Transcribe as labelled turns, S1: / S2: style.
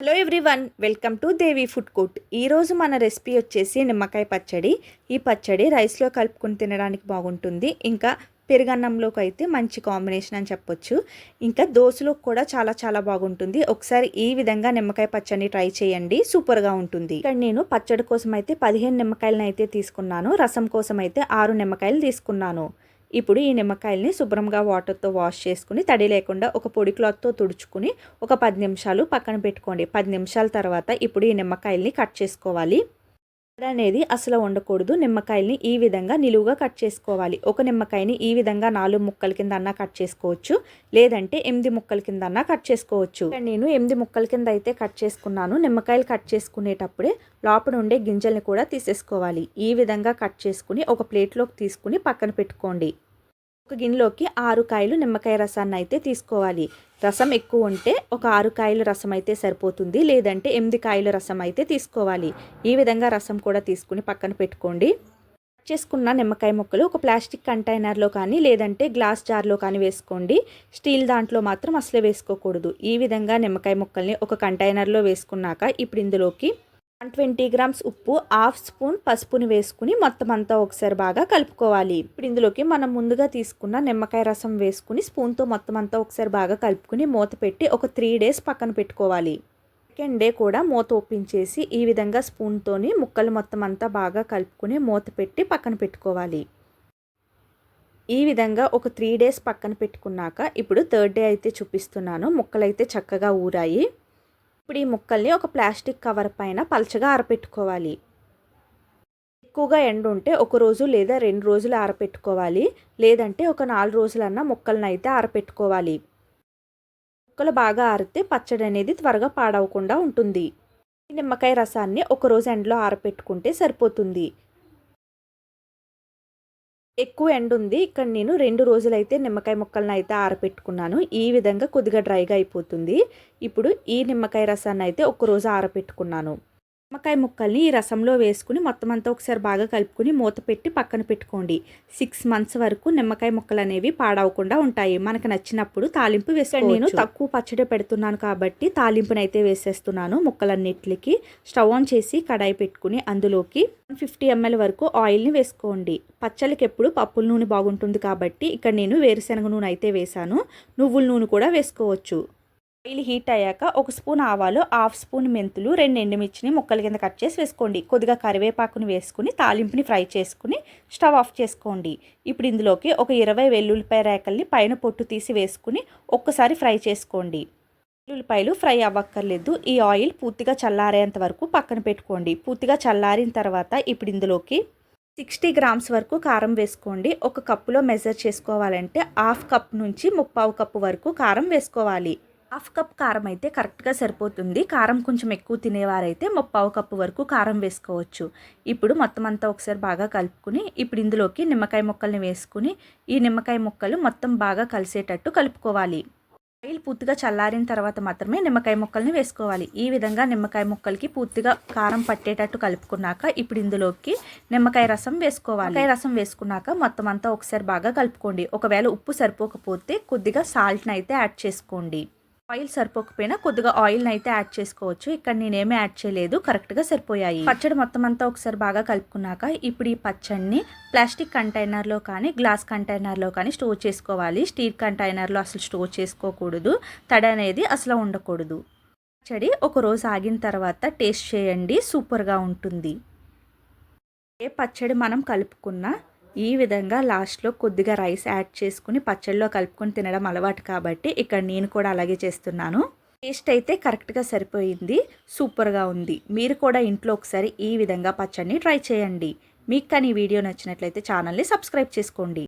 S1: Hello everyone welcome to Devi food court ఈరోజు మన recipe వచ్చేసి నిమ్మకాయ పచ్చడి. ఈ పచ్చడి రైస్లో కలుపుకొని తినడానికి బాగుంటుంది. ఇంకా పెరుగన్నంలోకి అయితే మంచి కాంబినేషన్ అని చెప్పొచ్చు. ఇంకా దోశలోకి కూడా చాలా చాలా బాగుంటుంది. ఒకసారి ఈ విధంగా నిమ్మకాయ పచ్చడిని ట్రై చేయండి. సూపర్గా ఉంటుంది. ఇక్కడ నేను పచ్చడి కోసం అయితే పదిహేను నిమ్మకాయలను అయితే తీసుకున్నాను. రసం కోసం అయితే ఆరు నిమ్మకాయలు తీసుకున్నాను. ఇప్పుడు ఈ నిమ్మకాయల్ని శుభ్రంగా వాటర్తో వాష్ చేసుకుని తడి లేకుండా ఒక పొడి క్లాత్తో తుడుచుకుని ఒక పది నిమిషాలు పక్కన పెట్టుకోండి. పది నిమిషాల తర్వాత ఇప్పుడు ఈ నిమ్మకాయల్ని కట్ చేసుకోవాలి. అనేది అసలు ఉండకూడదు నిమ్మకాయల్ని ఈ విధంగా నిలువుగా కట్ చేసుకోవాలి. ఒక నిమ్మకాయని ఈ విధంగా నాలుగు ముక్కల కింద అన్నా కట్ చేసుకోవచ్చు. లేదంటే ఎనిమిది ముక్కల కింద అన్నా కట్ చేసుకోవచ్చు. నేను ఎనిమిది ముక్కల కింద అయితే కట్ చేసుకున్నాను. నిమ్మకాయలు కట్ చేసుకునేటప్పుడే లోపల ఉండే గింజల్ని కూడా తీసేసుకోవాలి. ఈ విధంగా కట్ చేసుకుని ఒక ప్లేట్లోకి తీసుకుని పక్కన పెట్టుకోండి. ఒక గిన్నెలోకి ఆరు కాయలు నిమ్మకాయ రసాన్ని అయితే తీసుకోవాలి. రసం ఎక్కువ ఉంటే ఒక ఆరు కాయల రసం అయితే సరిపోతుంది. లేదంటే ఎనిమిది కాయల రసం అయితే తీసుకోవాలి. ఈ విధంగా రసం కూడా తీసుకుని పక్కన పెట్టుకోండి. చేసుకున్న నిమ్మకాయ ముక్కలు ఒక ప్లాస్టిక్ కంటైనర్లో కానీ లేదంటే గ్లాస్ జార్లో కానీ వేసుకోండి. స్టీల్ దాంట్లో మాత్రం అసలే వేసుకోకూడదు. ఈ విధంగా నిమ్మకాయ ముక్కల్ని ఒక కంటైనర్లో వేసుకున్నాక ఇప్పుడు ఇందులోకి వన్ ట్వంటీ గ్రామ్స్ ఉప్పు హాఫ్ స్పూన్ పసుపుని వేసుకుని మొత్తం అంతా ఒకసారి బాగా కలుపుకోవాలి. ఇప్పుడు ఇందులోకి మనం ముందుగా తీసుకున్న నిమ్మకాయ రసం వేసుకుని స్పూన్తో మొత్తం అంతా ఒకసారి బాగా కలుపుకుని మూత పెట్టి ఒక త్రీ డేస్ పక్కన పెట్టుకోవాలి. సెకండ్ డే కూడా మూత ఒప్పించేసి ఈ విధంగా స్పూన్తోని ముక్కలు మొత్తం అంతా బాగా కలుపుకుని మూత పెట్టి పక్కన పెట్టుకోవాలి. ఈ విధంగా ఒక త్రీ డేస్ పక్కన పెట్టుకున్నాక ఇప్పుడు థర్డ్ డే అయితే చూపిస్తున్నాను. ముక్కలు అయితే చక్కగా ఊరాయి. ఇప్పుడు ఈ ముక్కల్ని ఒక ప్లాస్టిక్ కవర్ పైన పలచగా ఆరపెట్టుకోవాలి. ఎక్కువగా ఎండ ఉంటే ఒక రోజు లేదా రెండు రోజులు ఆరపెట్టుకోవాలి. లేదంటే ఒక నాలుగు రోజులన్నా ముక్కలను అయితే ఆరపెట్టుకోవాలి. ముక్కలు బాగా ఆరితే పచ్చడి అనేది త్వరగా పాడవకుండా ఉంటుంది. నిమ్మకాయ రసాన్ని ఒక రోజు ఎండలో ఆరపెట్టుకుంటే సరిపోతుంది. ఎక్కువ ఎండ ఉంది. ఇక్కడ నేను రెండు రోజులైతే నిమ్మకాయ ముక్కలను అయితే ఆరపెట్టుకున్నాను. ఈ విధంగా కొద్దిగా డ్రైగా అయిపోతుంది. ఇప్పుడు ఈ నిమ్మకాయ రసాన్ని అయితే ఒక రోజు ఆరపెట్టుకున్నాను. నిమ్మకాయ ముక్కల్ని ఈ రసంలో వేసుకుని మొత్తం అంతా ఒకసారి బాగా కలుపుకుని మూత పెట్టి పక్కన పెట్టుకోండి. సిక్స్ మంత్స్ వరకు నిమ్మకాయ ముక్కలు అనేవి పాడవకుండా ఉంటాయి. మనకు నచ్చినప్పుడు తాలింపు వేసుకోండి నేను తక్కువ పచ్చడి పెడుతున్నాను కాబట్టి తాలింపునైతే అయితే వేసేస్తున్నాను ముక్కలన్నిటికి స్టవ్ ఆన్ చేసి కడాయి పెట్టుకుని అందులోకి వన్ ఫిఫ్టీ ఎంఎల్ వరకు ఆయిల్ని వేసుకోండి. పచ్చళ్ళకి ఎప్పుడు పప్పుల నూనె బాగుంటుంది కాబట్టి ఇక్కడ నేను వేరుశనగ నూనె అయితే వేశాను. నువ్వుల నూనె కూడా వేసుకోవచ్చు. ఆయిల్ హీట్ అయ్యాక ఒక స్పూన్ ఆవాలు హాఫ్ స్పూన్ మెంతులు రెండు ఎండుమిర్చిని ముక్కల కింద కట్ చేసి వేసుకోండి. కొద్దిగా కరివేపాకుని వేసుకుని తాలింపుని ఫ్రై చేసుకుని స్టవ్ ఆఫ్ చేసుకోండి. ఇప్పుడు ఇందులోకి ఒక ఇరవై వెల్లుల్లిపాయ రేకల్ని పైన పొట్టు తీసి వేసుకుని ఒక్కసారి ఫ్రై చేసుకోండి. వెల్లుల్లిపాయలు ఫ్రై అవ్వక్కర్లేదు. ఈ ఆయిల్ పూర్తిగా చల్లారేంత వరకు పక్కన పెట్టుకోండి. పూర్తిగా చల్లారిన తర్వాత ఇప్పుడు ఇందులోకి సిక్స్టీ గ్రామ్స్ వరకు కారం వేసుకోండి. ఒక కప్పులో మెజర్ చేసుకోవాలంటే హాఫ్ కప్ నుంచి ముప్పావు కప్పు వరకు కారం వేసుకోవాలి. హాఫ్ కప్ కారం అయితే కరెక్ట్గా సరిపోతుంది. కారం కొంచెం ఎక్కువ తినేవారైతే ముప్పావు కప్పు వరకు కారం వేసుకోవచ్చు. ఇప్పుడు మొత్తం అంతా ఒకసారి బాగా కలుపుకుని ఇప్పుడు ఇందులోకి నిమ్మకాయ ముక్కల్ని వేసుకుని ఈ నిమ్మకాయ ముక్కలు మొత్తం బాగా కలిసేటట్టు కలుపుకోవాలి. ఆయిల్ పూర్తిగా చల్లారిన తర్వాత మాత్రమే నిమ్మకాయ ముక్కల్ని వేసుకోవాలి. ఈ విధంగా నిమ్మకాయ ముక్కలకి పూర్తిగా కారం పట్టేటట్టు కలుపుకున్నాక ఇప్పుడు ఇందులోకి నిమ్మకాయ రసం వేసుకోవాలి. నిమ్మకాయ రసం వేసుకున్నాక మొత్తం అంతా ఒకసారి బాగా కలుపుకోండి. ఒకవేళ ఉప్పు సరిపోకపోతే కొద్దిగా సాల్ట్ని అయితే యాడ్ చేసుకోండి. ఆయిల్ సరిపోకపోయినా కొద్దిగా ఆయిల్ని అయితే యాడ్ చేసుకోవచ్చు. ఇక్కడ నేనేమి యాడ్ చేయలేదు. కరెక్ట్గా సరిపోయాయి. పచ్చడి మొత్తం అంతా ఒకసారి బాగా కలుపుకున్నాక ఇప్పుడు ఈ పచ్చడిని ప్లాస్టిక్ కంటైనర్లో కానీ గ్లాస్ కంటైనర్లో కానీ స్టోర్ చేసుకోవాలి. స్టీల్ కంటైనర్లో అసలు స్టోర్ చేసుకోకూడదు. తడి అనేది అసలు ఉండకూడదు. పచ్చడి ఒక రోజు ఆగిన తర్వాత టేస్ట్ చేయండి. సూపర్గా ఉంటుంది. ఏ పచ్చడి మనం కలుపుకున్నా ఈ విధంగా లాస్ట్లో కొద్దిగా రైస్ యాడ్ చేసుకుని పచ్చళ్ళలో కలుపుకొని తినడం అలవాటు కాబట్టి ఇక్కడ నేను కూడా అలాగే చేస్తున్నాను. టేస్ట్ అయితే కరెక్ట్గా సరిపోయింది. సూపర్గా ఉంది. మీరు కూడా ఇంట్లో ఒకసారి ఈ విధంగా పచ్చడిని ట్రై చేయండి. మీకు కానీ వీడియో నచ్చినట్లయితే ఛానల్ని సబ్స్క్రైబ్ చేసుకోండి.